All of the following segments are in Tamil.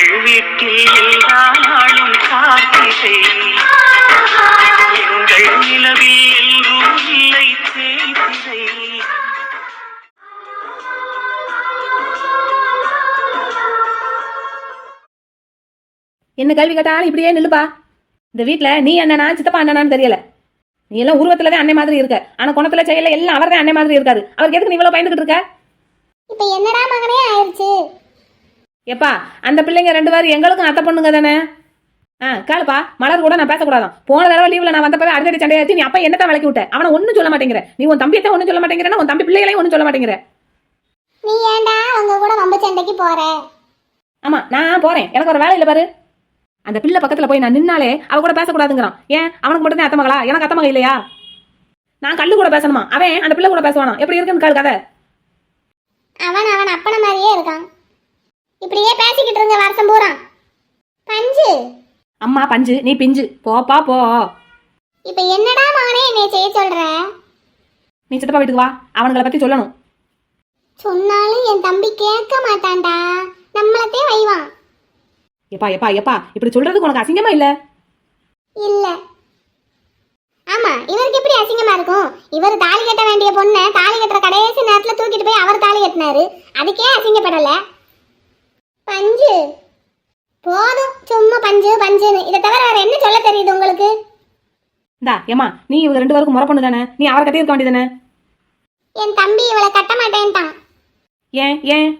எங்கள் வீட்டில் எல்லா நாளும் காத்திரை. எங்கள் நிலவில் எல்லோரும் இல்லை தேய்திரை. என்ன கேள்வி கேட்டாலும் இப்படியே நில்லுப்பா. இந்த வீட்டில் நீ அண்ணனா சித்தப்பா அண்ணனான்னு தெரியல. நீ எல்லாம் உருவத்துல தான் அண்ணன் மாதிரி இருக்க. ஆனா குணத்துல செயல எல்லாம் அவர் தான் அண்ணன் மாதிரி இருக்காரு. அவருக்கு எதுக்கு நீ இவ்வளவு பயந்துகிட்டு இருக்க? இப்ப என்னடா மகனே ஆயிடுச்சு எப்பா அந்த பிள்ளைங்க ரெண்டு பேரும் எங்களுக்கும் அத்தை பொண்ணுங்க தானே? ஆ கேளுப்பா மலர் கூட நான் பேசக்கூடாதான். போன தடவை லீவ்ல நான் வந்தப்பவே அடிக்கடி சண்டையாச்சு நீ அப்பா என்னத்தான் விளக்கி விட்ட? அவனை ஒன்றும் சொல்ல மாட்டேங்கிற. நீ உன் தம்பியத்தான் ஒன்றும் சொல்ல மாட்டேங்கிறனா உன் தம்பி பிள்ளைகளையும் ஒன்றும் சொல்ல மாட்டேங்கிற. நீ ஏன்டா அவங்க கூட வம்பு சண்டைக்கு போற? ஆமா நான் போறேன். எனக்கு ஒரு வேலை இல்லை பாரு. அந்த பிள்ளை பக்கத்துல போய் நான் நின்னாலே அவ கூட பேசக்கூடாதுங்கிறான். ஏன்? அவனுக்கு மட்டும் தான் அத்தை மகளா? எனக்கு அத்தை மகள் இல்லையா? நான் கல்லு கூட பேசணுமா? அவன் அந்த பிள்ளை கூட பேசுவானா? எப்படி இருக்குன்னு கேளு கதை. அவன் அவன் அப்பன மாதிரியே இருக்கான். இப்படியே பேசிக்கிட்டு இருங்க வருஷம் பூரா. பஞ்சு. அம்மா பஞ்சு நீ பிஞ்சு. போப்பா போ இப்ப என்னடா மகனே என்னை செய்ய சொல்ற? நீ சித்தப்பா வீட்டுக்கு வா. அவனுங்களை பத்தி சொல்லணும். சொன்னாலும் என் தம்பி கேட்க மாட்டான்டா. நம்மளத்தே வைவான். எப்பா எப்பா எப்பா இப்படி சொல்றதுக்கு உனக்கு அசிங்கமா இல்ல? இல்ல. ஆமா இவருக்கு எப்படி அசிங்கமா இருக்கும்? இவர் தாலி கட்ட வேண்டிய பொண்ணை தாலி கட்டுற கடைசி நேரத்துல தூக்கிட்டு போய் அவர் தாலி கட்டினாரு. அதுக்கே அசிங்கப்படல. பஞ்சு. போதும். சும்மா பஞ்சு பஞ்சுன்னு. இதை தவிர வேற என்ன சொல்ல தெரியுது உங்களுக்கு? இந்தா ஏமா நீ இவங்க ரெண்டு பேருக்கும் முறை பொண்ணு தானே? நீ அவர் கட்டி இருக்க வேண்டியதானே என் தம்பி இவளை கட்ட மாட்டேன்ட்டான் ஏன் ஏன்?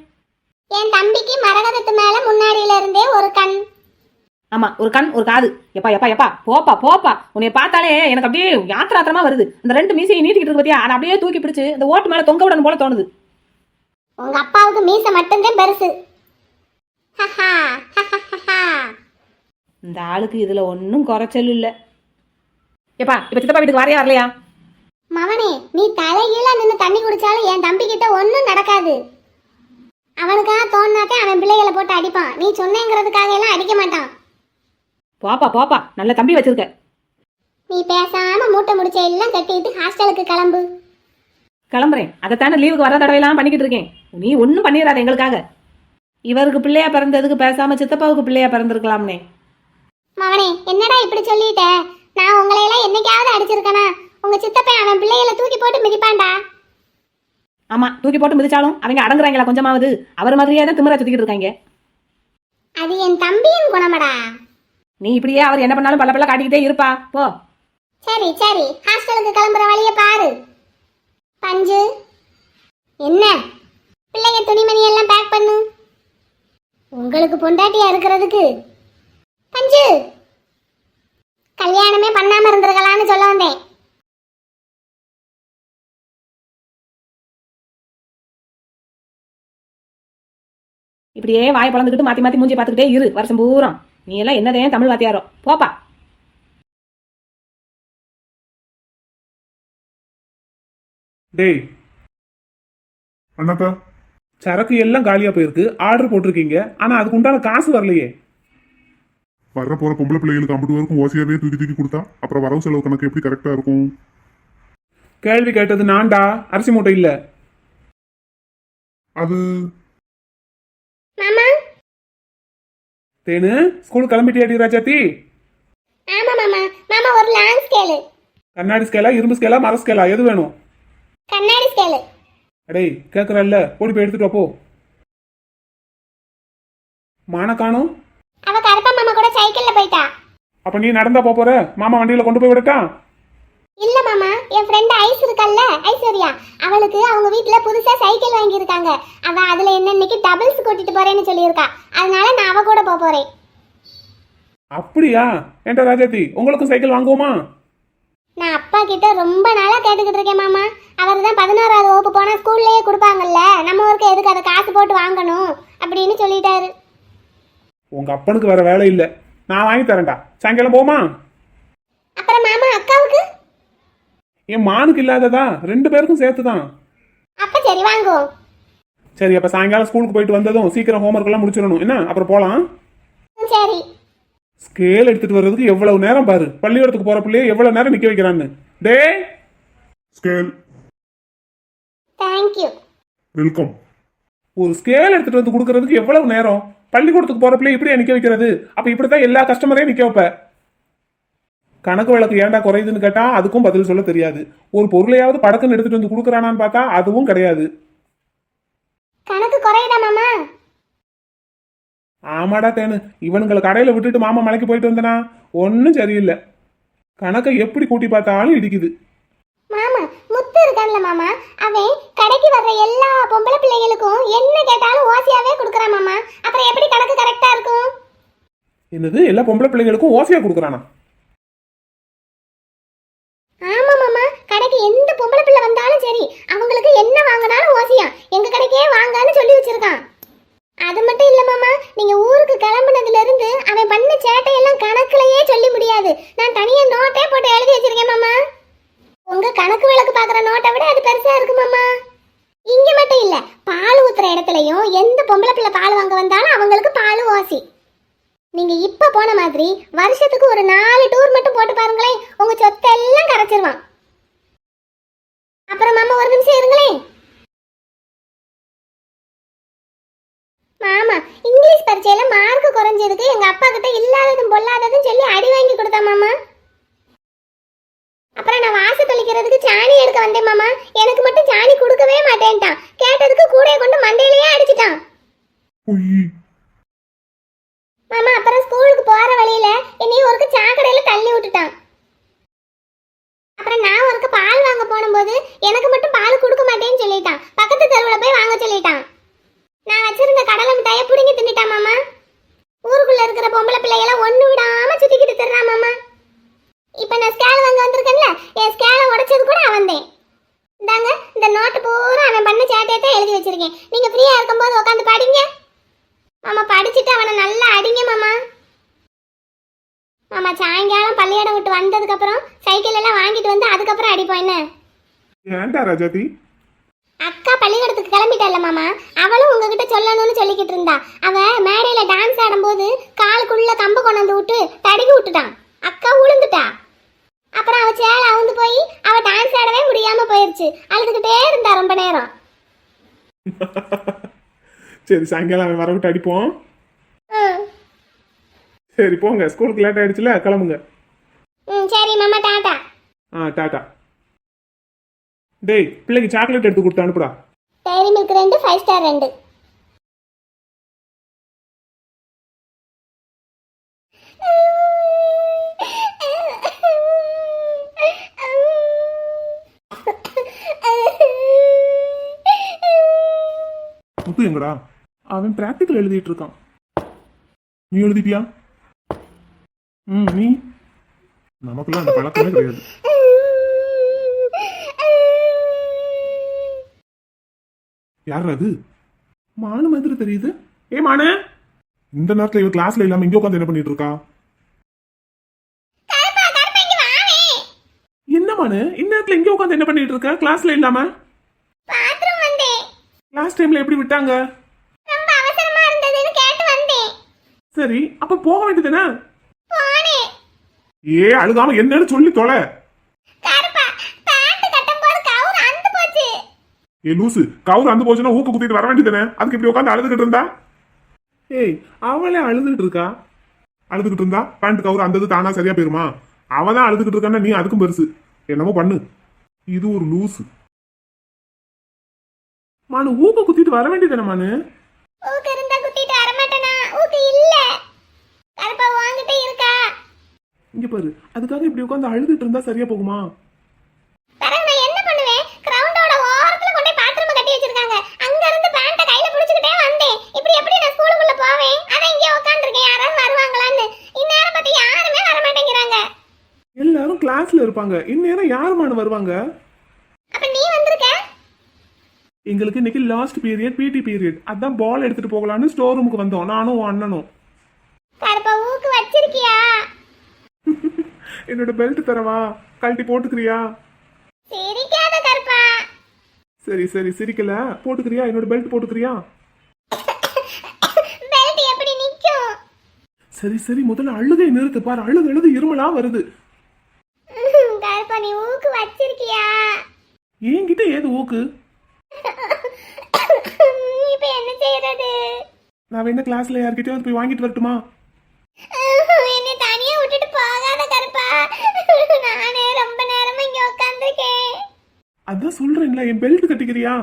என் தம்பிக்கு மரகதத்து மேல முன்னாடியில இருந்தே ஒரு கண். ஆமா ஒரு கண் ஒரு காது. எப்பா எப்பா எப்பா போப்பா போப்பா. உன்னை பார்த்தாலே எனக்கு அப்படியே யாத்திராத்திரமா வருது. இந்த ரெண்டு மீசையை நீட்டிக்கிட்டு இருக்கு பாத்தியா? அதை அப்படியே தூக்கி பிடிச்சு இந்த ஓட்டு மேல தொங்க விடணும் போல தோணுது. உங்க அப்பாவுக்கு மீசை மட்டும்தான் பெருசு. இந்த ஆளுக்கு இதுல ஒன்றும் குறைச்சல் இல்ல. எப்பா இப்ப சித்தப்பா வீட்டுக்கு வரையா வரலையா? மவனே நீ தலைகீழா நின்று தண்ணி குடிச்சாலும் என் தம்பி கிட்ட ஒன்றும் நடக்காது. அவனுக்காக தோணாத்தே அவன் பிள்ளைகளை போட்டு அடிப்பான். நீ சொன்னேங்கிறதுக்காக எல்லாம் அடிக்க மாட்டான். போப்பா போப்பா நல்ல தம்பி வச்சிருக்க. நீ பேசாம மூட்டை முடிச்ச எல்லாம் கட்டிட்டு ஹாஸ்டலுக்கு கிளம்பு. கிளம்புறேன். அதைத்தானே லீவுக்கு வர தடவையெல்லாம் பண்ணிக்கிட்டு இருக்கேன். நீ ஒன்றும் பண்ணிடாத எங்களுக்காக. இவருக்கு பிள்ளையா பிறந்ததுக்கு பேசாம சித்தப்பாவுக்கு பிள்ளையா பிறந்திருக்கலாம்னே. மவனே என்னடா இப்படி சொல்லிட்ட? நான் உங்களை எல்லாம் என்னைக்காவது அடிச்சிருக்கனா? உங்க சித்தப்பன் அவன் பிள்ளைகளை தூக்கி போட்டு மிதிப்பான்டா. ஆமா தூக்கி போட்டு மிதிச்சாலும் அவங்க அடங்குறாங்களா கொஞ்சமாவது? அவர் மாதிரியே தான் திமிரா சுத்திக்கிட்டு இருக்காங்க. அது என் தம்பியின் குணமடா. நீ இப்படியே அவர் என்ன பண்ணாலும் பல்ல பல்ல காட்டிக்கிட்டே இருப்பா. போ. சரி சரி ஹாஸ்டலுக்கு கிளம்புற வழிய பாரு. பஞ்சு என்ன? பிள்ளைங்க துணிமணி எல்லாம் பேக் பண்ணு. உங்களுக்கு பொண்டாட்டியா இருக்கிறதுக்கு? பஞ்சு! கல்யாணமே பண்ணாம இருந்திருக்கலாம்னு சொல்ல வந்தேன். இப்படியே வாய் பழந்துக்கிட்டு மாத்தி மாத்தி மூஞ்சி பார்த்துக்கிட்டே இரு. வருஷம் பூரா. நீ எல்லாம் என்னதே தமிழ் வாத்தியாரோ. போப்பா. டேய். அண்ணாக்கா சரக்கு எல்லாம் காலியா போயிருக்கு. ஆர்டர் போட்டிருக்கீங்க. ஆனா அதுக்கு உண்டான காசு வரலையே. வர்ற போற பொம்பளை பிள்ளைகளுக்கு அம்பட்டு வரைக்கும் ஓசியாவே தூக்கி தூக்கி கொடுத்தா அப்புறம் வரவு செலவு கணக்கு எப்படி கரெக்டா இருக்கும்? கேள்வி கேட்டது நான்டா. அரிசி மூட்டை இல்ல. அது? மாமா? தேனு ஸ்கூல் கிளம்பிட்டியாடி ராஜாத்தி? ஆமா மாமா. மாமா ஒரு லாங் ஸ்கேலு கண்ணாடி ஸ்கேலா இரும்பு ஸ்கேலா மர ஸ்கேலா எது வேணும்? கண்ணாடி ஸ்கேலு அடேய் கேக்குறல்ல ஓடி போய் எடுத்துட்டு போ மான காணும். அவ கருப்பா மாமா கூட சைக்கிள்ல போயிட்டா. அப்ப நீ நடந்தா போப் போற? மாமா வண்டியில கொண்டு போய் விடட்டா? இல்ல மாமா என் ஃப்ரெண்ட் ஐஸ் இருக்கல்ல ஐஸ்வர்யா அவளுக்கு அவங்க வீட்ல புதுசா சைக்கிள் வாங்கி இருக்காங்க அவ அதுல என்ன இன்னைக்கு டபுள்ஸ் கூட்டிட்டு போறேன்னு சொல்லியிருக்கா. அதனால நான் அவ கூட போக போறேன். அப்படியா? ஏன்டா ராஜாத்தி உங்களுக்கும் சைக்கிள் வாங்குவோமா? நான் அப்பா கிட்ட ரொம்ப நாளா கேட்டுக்கிட்டு இருக்கேன் மாமா. அவர் தான் பதினோராவது வகுப்பு போனா ஸ்கூல்லயே கொடுப்பாங்கல்ல. நம்ம ஊருக்கு எதுக்கு அதை காசு போட்டு வாங்கணும் அப்படின்னு சொல்லிட்டாரு. உங்க அப்பனுக்கு வேற வேலை இல்ல. நான் வாங்கி தரேன்டா. சாயங்காலம் போமா? அப்புறம் மாமா அக்காவுக்கு? என் மானுக்கு இல்லாததா? ரெண்டு பேருக்கும் சேர்த்து தான் அப்ப சரி வாங்குவோம் சரி அப்ப சாயங்காலம் ஸ்கூலுக்கு போயிட்டு வந்ததும் சீக்கிரம் ஹோம்ஒர்க் எல்லாம் முடிச்சிடணும். என்ன? அப்புறம் போலாம்? சரி. ஸ்கேல் எடுத்துட்டு வர்றதுக்கு எவ்வளவு நேரம் பாரு? பள்ளிக்கூடத்துக்கு போற பிள்ளைய எவ்வளவு நேரம் நிக்க வைக்கிறான்னு. டே ஸ்கேல் தேங்க்யூ வெல்கம் ஒரு ஸ்கேல் எடுத்துட்டு வந்து கொடுக்கறதுக்கு எவ்வளவு நேரம்? பள்ளிக்கூடத்துக்கு போற பிள்ளை இப்படியா நிக்க வைக்கிறது. அப்ப இப்படித்தான் எல்லா கஸ்டமரையும் நிக்க வைப்ப. கணக்கு வழக்கு ஏன்டா குறையுதுன்னு கேட்டா அதுக்கும் பதில் சொல்ல தெரியாது. ஒரு பொருளையாவது படக்குன்னு எடுத்துட்டு வந்து கொடுக்குறானான்னு பார்த்தா அதுவும் கிடையாது. கணக்கு குறையுதா மாமா? ஆமாடா தேனு. இவனுங்களை கடையில விட்டுட்டு மாமா மலைக்கு போயிட்டு வந்தனா? ஒன்றும் சரியில்லை. கணக்கை எப்படி கூட்டி பார்த்தாலும் இடிக்குது. மாமா முத்து இருக்கான்ல மாமா. அவன் கடைக்கு வர்ற எல்லா பொம்பளை பிள்ளைகளுக்கும் என்ன கேட்டாலும் ஓசியாவே கொடுக்குறான் மாமா. அப்புறம் எப்படி கணக்கு கரெக்டா இருக்கும்? என்னது? எல்லா பொம்பளை பிள்ளைங்களுக்கும் ஓசையா கொடுக்குறானா? ஆமா மாமா. கடைக்கு எந்த பொம்பளை பிள்ளை வந்தாலும் சரி அவங்களுக்கு என்ன வாங்கினாலும் ஓசியா. எங்க கடைக்கே வாங்கன்னு சொல்லி வச்சிருக்கான். அது மட்டும் இல்ல மாமா நீங்க ஊருக்கு கிளம்புனதுல இருந்து அவன் பண்ண சேட்டையெல்லாம் கணக்குலயே சொல்லி முடியாது. நான் தனியா நோட்டே போட்டு எழுதி வச்சிருக்கேன் மாமா. உங்க கணக்கு விளக்கு பாக்குற நோட்டை விட அது பெருசா இருக்கு மாமா. இங்க மட்டும் இல்ல பால் ஊத்துற இடத்துலயும் எந்த பொம்பளை பிள்ளை பால் வாங்க வந்தாலும் அவங்களுக்கு பால் ஓசி. நீங்க இப்ப போன மாதிரி வருஷத்துக்கு ஒரு நாலு டூர் மட்டும் போட்டு பாருங்களேன் உங்க சொத்தை எல்லாம் கரைச்சிருவான். அப்புறம் மாமா ஒரு நிமிஷம் இருங்களேன். மாமா இங்கிலீஷ் பரீட்சையில மார்க் குறைஞ்சதுக்கு எங்க அப்பா கிட்ட இல்லாததும் பொல்லாததும் சொல்லி அடி வாங்கி கொடுத்தா மாமா. அப்புறம் நான் வாச தொளிக்கிறதுக்கு சாணி எடுக்க வந்தேன் மாமா. எனக்கு மட்டும் சாணி கொடுக்கவே மாட்டேன்ட்டான். கேட்டதுக்கு கூடைய கொண்டு மண்டையிலேயே அடிச்சிட்டான். மாமா அப்புறம் ஸ்கூலுக்கு போற வழியில என்னையும் ஒருக்க சாக்கடையில தள்ளி விட்டுட்டான். அப்புறம் நான் ஒருக்க பால் வாங்க போனும்போது எனக்கு மட்டும் பால் கொடுக்க மாட்டேன்னு சொல்லிட்டான் பக்கத்து தெருவுல போய் வாங்க சொல்லிட்டான் நான் வச்சிருந்த கடலை மிட்டாயை புடுங்கி தின்னுட்டான் மாமா ஊருக்குள்ள இருக்கிற பொம்பளை பிள்ளையெல்லாம் ஒண்ணு விடாம சுத்திக்கிட்டு திர்றான் மாமா இப்ப நான் ஸ்கேல் வாங்க வந்திருக்கேன்ல என் ஸ்கேலை உடைச்சது கூட அவன்தேன் இந்தாங்க இந்த நோட்டு பூரா அவன் பண்ண சேட்டையத்தை எழுதி வச்சிருக்கேன் நீங்க ஃப்ரீயா இருக்கும்போது உட்காந்து படிங்க மாமா படிச்சுட்டு அவனை நல்லா அடிங்க மாமா மாமா சாயங்காலம் பள்ளியிடம் விட்டு வந்ததுக்கு அப்புறம் சைக்கிள் எல்லாம் வாங்கிட்டு வந்து அதுக்கப்புறம் அடிப்போம் என்ன? ஏன்டா ராஜாதி? அக்கா பள்ளிக்கூடத்துக்கு கிளம்பிட்டால மாமா. அவளும் உங்ககிட்ட சொல்லணும்னு சொல்லிக்கிட்டு இருந்தா. அவ மேடையில டான்ஸ் ஆடும்போது காலுக்குள்ள கம்பு கொண்டு வந்து விட்டு தடுக்கி விட்டுட்டான் அக்கா உளுந்துட்டா. அப்புறம் அவ சேலை அவுந்து போய் அவ டான்ஸ் ஆடவே முடியாம போயிருச்சு. அழுதுகிட்டே இருந்தா ரொம்ப நேரம். சரி சாயங்காலம் அவன் வர விட்டு அடிப்போம். சரி போங்க. ஸ்கூலுக்கு லேட் ஆயிடுச்சுல கிளம்புங்க. ம் சரி மாமா டாட்டா. ஆ டாட்டா. டேய் பிள்ளைக்கு சாக்லேட் எடுத்து கொடுத்து அனுப்புடா. டைரி மில்க் ரெண்டு ஃபைவ் ஸ்டார் ரெண்டு. முத்து எங்கடா? அவன் பிராக்டிக்கல் எழுதிட்டு இருக்கான். நீ எழுதிட்டியா? ம் நீ? நமக்குலாம் அந்த பழக்கமே கிடையாது. யார் அது மானு மாதிரி தெரியுது. ஏ மானு! இந்த நேரத்துல இவ கிளாஸ்ல இல்லாம இங்க உட்காந்து என்ன பண்ணிட்டு இருக்கா? என்ன மானு? இந்நேரத்துல இங்க உட்காந்து என்ன பண்ணிட்டு இருக்க? கிளாஸ்ல இல்லாம? கிளாஸ் டைம்ல எப்படி விட்டாங்க? சரி அப்ப போக வேண்டியதுதானே ஏ அழுகாம என்னன்னு சொல்லி தொலை. கருப்பா பேண்ட் கட்டும்போது கவுர் அந்து போச்சு. ஏ லூசு கவுர் அந்த போச்சுன்னா ஊக்க குத்திட்டு வர வேண்டியதுதானே? அதுக்கு இப்படி உட்காந்து அழுதுகிட்டு இருந்தா? ஏய் அவளே அழுதுகிட்டு இருக்கா? அழுதுகிட்டு இருந்தா? பேண்ட் கவுர் அந்தது தானா சரியா போயிருமா? அவ தான் அழுதுகிட்டு இருக்கான்னா நீ அதுக்கும் பெருசு. என்னமோ பண்ணு. இது ஒரு லூசு. மானு ஊக்க குத்திட்டு வர வேண்டியதானே மானு? ஊக்கு இருந்தா குத்திட்டு வரமாட்டேனா? ஊக்கு இல்ல. கருப்பா வாங்கிட்டே இருக்கா இங்க பாரு. அதுக்காக இப்படி உட்காந்து அழுதுட்டு இருந்தா சரியா போகுமா? எல்லாரும் கிளாஸ்ல இருப்பாங்க. இந்நேரம் யார் மானு வருவாங்க? அப்ப நீ வந்திருக்க? எங்களுக்கு இன்னைக்கு லாஸ்ட் பீரியட் பிடி பீரியட் அதான் பால் எடுத்துட்டு போகலான்னு ஸ்டோர் ரூமுக்கு வந்தோம். நானும் அண்ணனும் கருப்பா ஊக்கு வச்சிருக்கியா என்னோட பெல்ட் தரவா? கழட்டி போட்டுக்கிறியா? சிரிக்காத கருப்பா. சரி சரி சிரிக்கல. போட்டுக்கிறியா? என்னோட பெல்ட் போட்டுக்கிறியா? பெல்ட் எப்படி நிக்கும்? சரி சரி முதல்ல அழுகை நிறுத்து பாரு. அழுது அழுது இருமலா வருது. கருப்பா நீ ஊக்கு வச்சிருக்கியா? என்கிட்ட ஏது ஊக்கு? இப்ப என்ன செய்யறது நான் வேணா கிளாஸ்ல யார்கிட்டயும் போய் வாங்கிட்டு வரட்டுமா? என்னை தனியா விட்டுட்டு போகாத சொல்றேன்ல என் பெல்ட் கட்டிக்கிறியா?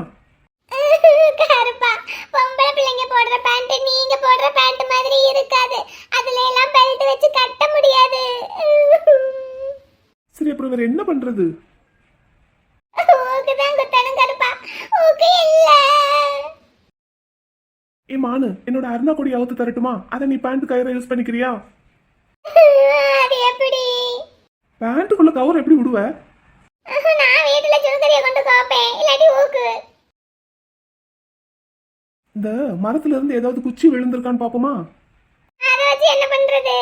கருப்பா பொம்பளை பிள்ளைங்க போடுற பேண்ட் நீங்க போடுற பேண்ட் மாதிரி இருக்காது. அதுல எல்லாம் பெல்ட் வச்சு கட்ட முடியாது. சரி அப்புறம் வேற என்ன பண்றது? ஊக்கு தான் குத்தணும் கருப்பா. ஊக்கு இல்ல. ஏ மானு என்னோட அருணா கொடி அவுத்து தரட்டுமா? அதை நீ பேண்ட் கயிறை யூஸ் பண்ணிக்கிறியா? அது எப்படி? பேண்ட்டுக்குள்ள கவர் எப்படி விடுவ? நான் வீட்டுல சுடுதறிய கொண்டு கோப்பேன் இல்லாட்டி ஊக்கு. இந்த மரத்துல இருந்து ஏதாவது குச்சி விழுந்திருக்கான்னு பாப்போமா அதை வச்சு என்ன பண்றது?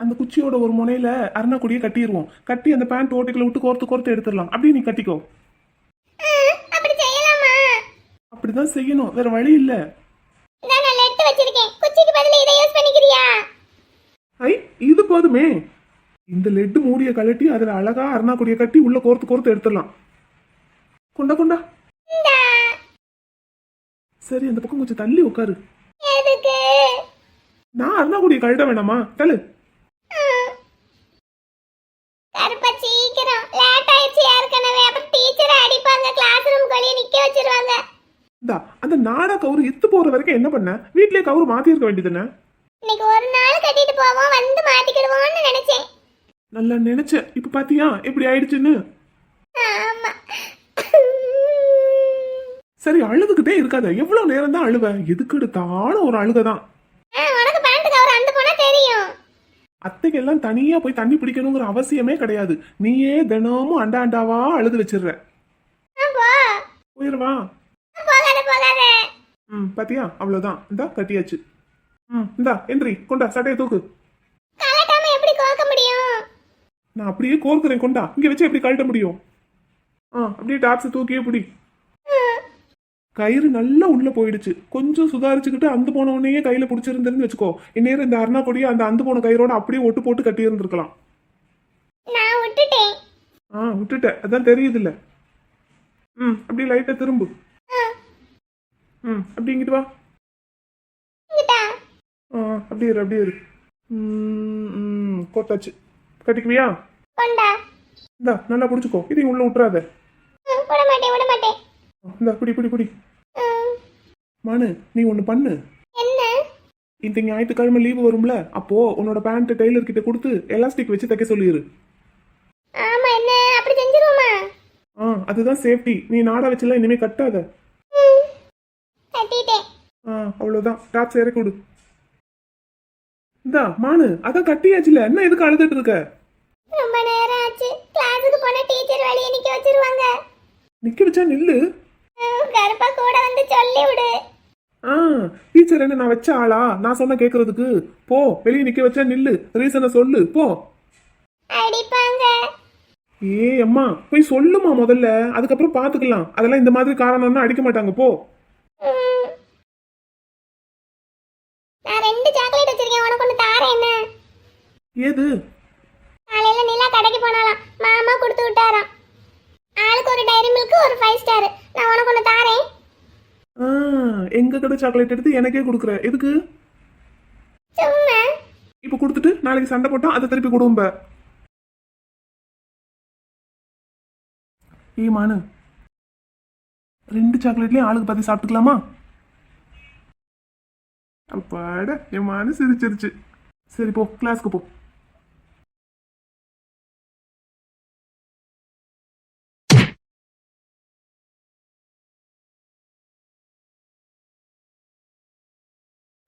அந்த குச்சியோட ஒரு முனையில அருணா கொடியை கட்டிடுவோம் கட்டி அந்த பேண்ட் ஓட்டைக்குள்ள விட்டு கோர்த்து கோர்த்து எடுத்துடலாம். அப்படியே நீ கட்டிக்கோ. அப்படி செய்யலாமா? அப்படிதான் செய்யணும். வேற வழி இல்ல. நான் நல்ல எடுத்து வச்சிருக்கேன். குச்சிக்கு பதிலா இதை யூஸ் பண்ணிக்கிறியா? ஐ இது போதுமே. இந்த லெட்டு மூடிய கழட்டி அதுல அழகா அருணா கொடியை கட்டி உள்ள கோர்த்து கோர்த்து எடுத்துடலாம். கொண்டா கொண்டா. சரி அந்த பக்கம் கொஞ்சம் தள்ளி உட்காரு. நான் அருணா கொடியை கழட்ட வேணாமா? தள்ளு. அந்த நாடா கவுரு இத்து போற வரைக்கும் என்ன பண்ண? வீட்லயே கவுரு மாத்தி இருக்க வேண்டியதுன்னு இன்னைக்கு ஒரு நாள் கட்டிட்டு போவோம் வந்து மாட்டிக்கிடுவோம்னு நினைச்சேன். நல்லா நினைச்சேன் இப்ப பாத்தியா? எப்படி ஆயிடுச்சுன்னு? சரி அழுதுகிட்டே இருக்காத. எவ்வளவு நேரம் தான் அழுவ? எதுக்கு எடுத்தாலும் ஒரு அழுகதான். ஆ, உனக்கு பேண்ட் கவர் அந்த போனா தெரியும். அத்தைக்கு எல்லாம் தனியா போய் தண்ணி பிடிக்கணுங்கிற அவசியமே கிடையாது. நீயே தினமும் அண்டா அண்டாவா அழுது வச்சிடுற. ஆ, போ. போயிருவா போகாத போகாத. ம் பாத்தியா? அவ்வளவுதான். இந்தா கட்டியாச்சு. ம் இந்தா எந்திரி. கொண்டா சட்டையை தூக்கு கலட்டாம எப்படி கோக்க முடியும் நான் அப்படியே கோர்க்கிறேன் கொண்டா. இங்க வச்சு எப்படி கழட்ட முடியும்? ஆ அப்படியே டாப்ஸ் தூக்கியே பிடி. கயிறு நல்லா உள்ள போயிடுச்சு. கொஞ்சம் சுதாரிச்சுக்கிட்டு அந்த போன உடனேயே கையில பிடிச்சிருந்தேன்னு வச்சுக்கோ. இந்நேரம் இந்த அருணா கொடியை அந்த அந்த போன கயிறோட அப்படியே ஒட்டு போட்டு கட்டி இருந்திருக்கலாம். விட்டுட்டேன். ஆ விட்டுட்ட அதான் தெரியுதுல்ல. ம் அப்படியே லைட்டா திரும்பு. ம் அப்படி இங்கிட்டு வா. ஆ அப்படியே இரு அப்படியே இரு. ம், கோத்தாச்சு கட்டிக்குவியா? கொண்டா. இந்தா நல்லா பிடிச்சிக்கோ. இதையும் உள்ள விட்டுறாத. ம், விட மாட்டேன் விட மாட்டேன். இந்தா பிடி பிடி பிடி மானு நீ ஒன்று பண்ணு. என்ன? இந்த ஞாயிற்றுக்கிழமை லீவு வரும்ல அப்போ உன்னோட பேண்ட் டெய்லர் கிட்ட கொடுத்து எலாஸ்டிக் வச்சு தைக்க சொல்லிடு ஆமா என்ன? அப்படி செஞ்சிருவோமா? ஆ அதுதான் சேஃப்டி நீ நாடா வச்சுலாம் இனிமே கட்டாத. கட்டிட்டேன். ஆ அவ்வளோதான் டாப்ஸ் இறக்கி விடு இந்தா மானு அதான் கட்டியாச்சுல. என்ன எதுக்கு அழுதுட்டு இருக்க? ரொம்ப நேரம் ஆச்சு கிளாஸுக்கு போன டீச்சர் வெளியே நிக்க வச்சிருவாங்க. நிக்க வச்சா நில்லு. கருப்பா கூட வந்து சொல்லி விடு. ஆ டீச்சர் என்ன நான் வச்ச ஆளா? நான் சொன்ன கேக்குறதுக்கு. போ வெளியே நிக்க வச்சா நில்லு. ரீசனை சொல்லு போ. அடிப்பாங்க. ஏ அம்மா போய் சொல்லுமா முதல்ல. அதுக்கப்புறம் பாத்துக்கலாம். அதெல்லாம் இந்த மாதிரி காரணம்னா அடிக்க மாட்டாங்க போ. நான் ரெண்டு சாக்லேட் வச்சிருக்கேன். உனக்கு ஒன்று தாரேன் என்ன? ஏது காலையில நிலா கடைக்கு போனாலாம் மாமா கொடுத்து விட்டாராம். ஆளுக்கு ஒரு டைரி மில்க் ஒரு ஃபைவ் ஸ்டார் நான் உனக்கு ஒன்று தாரேன். எங்க கடை சாக்லேட் எடுத்து எனக்கே கொடுக்குற. எதுக்கு? சும்மா. இப்ப கொடுத்துட்டு நாளைக்கு சண்டை போட்டா அதை திருப்பி கொடும்ப ஏ மானு. ரெண்டு சாக்லேட்லயும் ஆளுக்கு பார்த்து சாப்பிட்டுக்கலாமா? அப்பாட என் மானு சிரிச்சிருச்சு. சரி போ கிளாஸ்க்கு போ.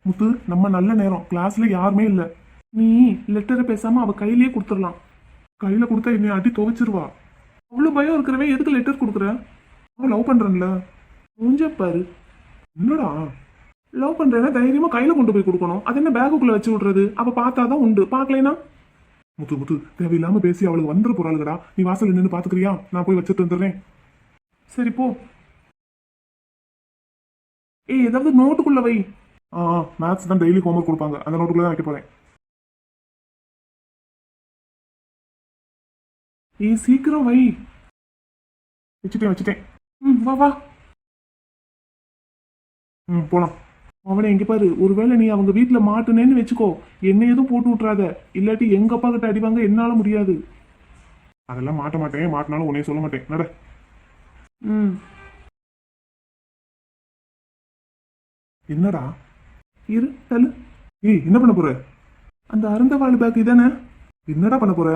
முத்து நம்ம நல்ல நேரம். கிளாஸ்ல யாருமே இல்ல. நீ லெட்டரை பேசாம அவ கையிலேயே கொடுத்துடலாம். கையில கொடுத்தா என்னை அடி துவைச்சிருவா. அவ்வளவு பயம் இருக்கிறவன் எதுக்கு லெட்டர் கொடுக்குற? அவன் லவ் பண்றன்ல. மூஞ்ச பாரு. என்னடா? லவ் பண்றேன்னா தைரியமா கையில கொண்டு போய் கொடுக்கணும். அது என்ன பேகுக்குள்ள வச்சு விடுறது? அவ பார்த்தாதான் உண்டு. பார்க்கலைனா முத்து முத்து தேவையில்லாம பேசி அவளுக்கு வந்துட போறாளுடா நீ வாசல் நின்று பாத்துக்கிறியா? நான் போய் வச்சுட்டு வந்துடுறேன். சரி போ. ஏய் ஏதாவது நோட்டுக்குள்ள வை. ஆ மேத்ஸ் தான் டெய்லி ஹோம்ஒர்க் கொடுப்பாங்க. அந்த நோட்டுக்குள்ள தான் வைக்க போறேன். ஏய் சீக்கிரம் வை. வச்சுட்டேன் வச்சுட்டேன். ம் வா வா. ம் போலாம். அவனை எங்க பாரு. ஒருவேளை நீ அவங்க வீட்டுல மாட்டுனேன்னு வச்சுக்கோ. என்ன எதுவும் போட்டு விட்றாத இல்லாட்டி எங்க அப்பா கிட்ட அடிவாங்க என்னால முடியாது. அதெல்லாம் மாட்ட மாட்டேன். மாட்டினாலும் உன்னைய சொல்ல மாட்டேன். நட. ம். என்னடா? இரு தள்ளு. ஏய் என்ன பண்ண போற? அந்த அருந்தவாளி பேக் இதானே என்னடா பண்ண போற?